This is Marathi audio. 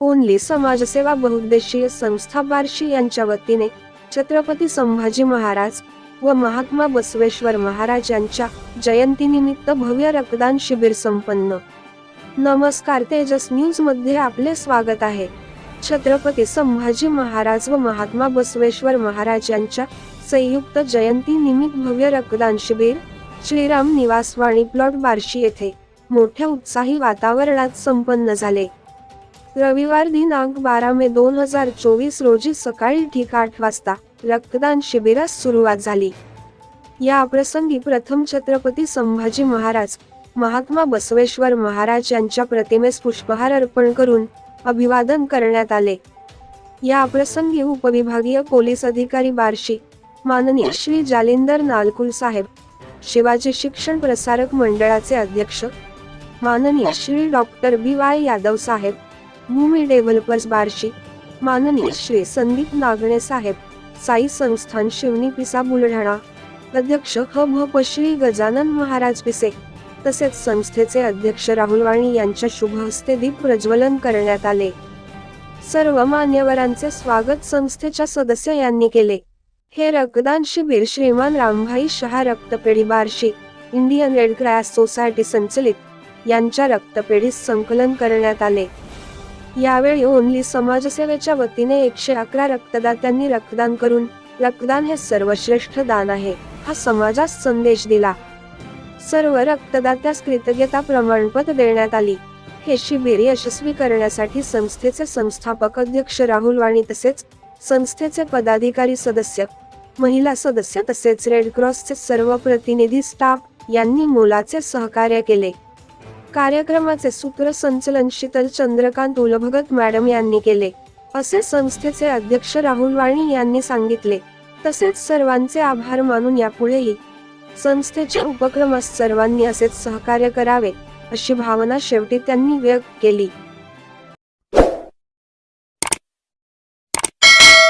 ओनली समाजसेवा बहुउद्देशीय संस्था बार्शी यांच्या वतीने छत्रपती संभाजी महाराज व महात्मा बसवेश्वर महाराज यांच्या जयंतीनिमित्त भव्य रक्तदान शिबिर संपन्न. नमस्कार तेजस न्यूजमध्ये आपले स्वागत आहे. छत्रपती संभाजी महाराज व महात्मा बसवेश्वर महाराज यांच्या संयुक्त जयंती निमित्त भव्य रक्तदान शिबिर श्रीराम निवासवाणी प्लॉट बार्शी येथे मोठ्या उत्साही वातावरणात संपन्न झाले. रविवार दिनांक बारा मे दोन हजार चोवीस रोजी सकाळी ठीक आठ वाजता रक्तदान शिबिरास सुरुवात झाली. या प्रसंगी प्रथम छत्रपती संभाजी महाराज महात्मा बसवेश्वर महाराज यांच्या प्रतिमेस पुष्पहार अर्पण करून अभिवादन करण्यात आले. या प्रसंगी उपविभागीय पोलीस अधिकारी बार्शी माननीय श्री जालिंदर नालकुल साहेब शिवाजी शिक्षण प्रसारक मंडळाचे अध्यक्ष माननीय Shri doctor B Y Yadav साहेब भूमी डेव्हलपर्स बार्शी. माननीय श्री संदीप नागणे साहेब साई संस्थान शिवनी पिसा बुलढाणा. अध्यक्ष ह. भ. प श्री गजानन महाराज पिसे तसेच संस्थेचे अध्यक्ष राहुल वाणी यांच्या शुभ हस्ते दीप प्रज्वलन करण्यात आले. सर्व मान्यवरांचे स्वागत संस्थेच्या सदस्य यांनी केले. हे रक्तदान शिबिर श्रीमान रामभाई शहा रक्तपेढी Barshi Indian Red Cross Society संचलित यांच्या रक्तपेढीस संकलन करण्यात आले. यावेळी ओनली समाजसेवेच्या वतीने एकशे अकरा रक्तदात्यांनी रक्तदान करून रक्तदान हे सर्वश्रेष्ठ दान आहे हा समाजास संदेश दिला. सर्व रक्तदात्यास कृतज्ञता प्रमाणपत्र देण्यात आली. हे शिबिर यशस्वी करण्यासाठी संस्थेचे संस्थापक अध्यक्ष राहुल वाणी तसेच संस्थेचे पदाधिकारी सदस्य महिला सदस्य तसेच रेड क्रॉसचे सर्व प्रतिनिधी स्टाफ यांनी मोलाचे सहकार्य केले. कार्यक्रमाचे सूत्रसंचलन शीतल चंद्रकांत उलभगत मॅडम यांनी केले. असे संस्थेचे अध्यक्ष राहुल वाणी यांनी सांगितले. तसेच सर्वांचे आभार मानून यापुढेही संस्थेच्या उपक्रमास सर्वांनी असेच सहकार्य करावे अशी भावना शेवटी त्यांनी व्यक्त केली.